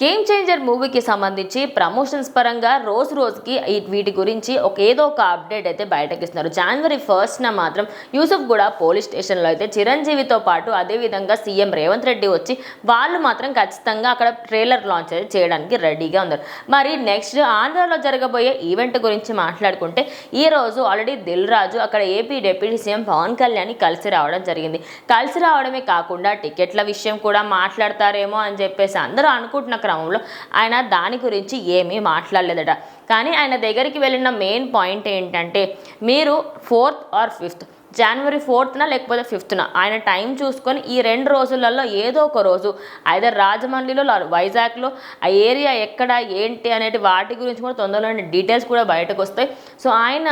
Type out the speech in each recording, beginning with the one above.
Game changer మూవీకి సంబంధించి promotions పరంగా రోజు రోజుకి వీటి గురించి ఒక ఏదో ఒక అప్డేట్ అయితే బయటకి ఇస్తున్నారు. జనవరి ఫస్ట్న మాత్రం యూసుఫ్ కూడా పోలీస్ స్టేషన్లో అయితే చిరంజీవితో పాటు అదేవిధంగా సీఎం రేవంత్ రెడ్డి వచ్చి వాళ్ళు మాత్రం ఖచ్చితంగా అక్కడ ట్రైలర్ లాంచ్ అయితే చేయడానికి రెడీగా ఉన్నారు. మరి నెక్స్ట్ ఆంధ్రాలో జరగబోయే ఈవెంట్ గురించి మాట్లాడుకుంటే ఈ రోజు ఆల్రెడీ దిల్ రాజు అక్కడ AP deputy CM Pawan Kalyan కలిసి రావడం జరిగింది. కలిసి రావడమే కాకుండా టికెట్ల విషయం కూడా మాట్లాడతారేమో అని చెప్పేసి అందరూ అనుకుంటున్న క్రమంలో ఆయన దాని గురించి ఏమీ మాట్లాడలేదట. కానీ ఆయన దగ్గరికి వెళ్ళిన మెయిన్ పాయింట్ ఏంటంటే మీరు ఫోర్త్ ఆర్ ఫిఫ్త్? జనవరి ఫోర్త్న లేకపోతే ఫిఫ్త్న? ఆయన టైం చూసుకొని ఈ రెండు రోజులలో ఏదో ఒక రోజు ఐదర్ రాజమండ్రిలో వైజాగ్లో ఆ ఏరియా ఎక్కడ ఏంటి అనేటి వాటి గురించి కూడా తొందరలోనే డీటెయిల్స్ కూడా బయటకు వస్తాయి. సో ఆయన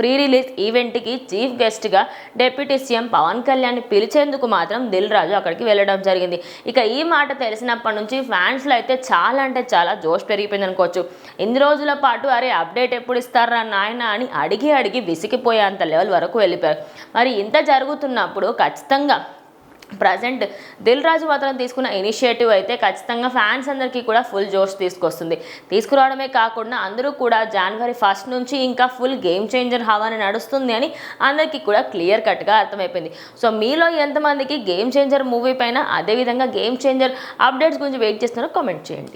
ప్రీ రిలీజ్ ఈవెంట్కి చీఫ్ గెస్ట్గా డిప్యూటీ సీఎం పవన్ కళ్యాణ్ పిలిచేందుకు మాత్రం దిల్ రాజు అక్కడికి వెళ్ళడం జరిగింది. ఇక ఈ మాట తెలిసినప్పటి నుంచి ఫ్యాన్స్లో అయితే చాలా అంటే చాలా జోష్ పెరిగిపోయింది అనుకోవచ్చు. ఇన్ని రోజుల పాటు అరే అప్డేట్ ఎప్పుడు ఇస్తారా నాయన అని అడిగి అడిగి విసిగిపోయేంత లెవెల్ వరకు వెళ్ళిపోయారు. మరి ఇంత జరుగుతున్నప్పుడు ఖచ్చితంగా ప్రజెంట్ దిల్ రాజు మాత్రం తీసుకున్న ఇనిషియేటివ్ అయితే ఖచ్చితంగా ఫ్యాన్స్ అందరికీ కూడా ఫుల్ జోష్ తీసుకొస్తుంది. తీసుకురావడమే కాకుండా అందరూ కూడా జనవరి ఫస్ట్ నుంచి ఇంకా ఫుల్ గేమ్ చేంజర్ హవాని నడుస్తుంది అని అందరికీ కూడా క్లియర్ కట్గా అర్థమైపోయింది. సో మీలో ఎంతమందికి గేమ్ చేంజర్ మూవీ పైన అదేవిధంగా గేమ్ చేంజర్ అప్డేట్స్ గురించి వెయిట్ చేస్తున్నారో కామెంట్ చేయండి.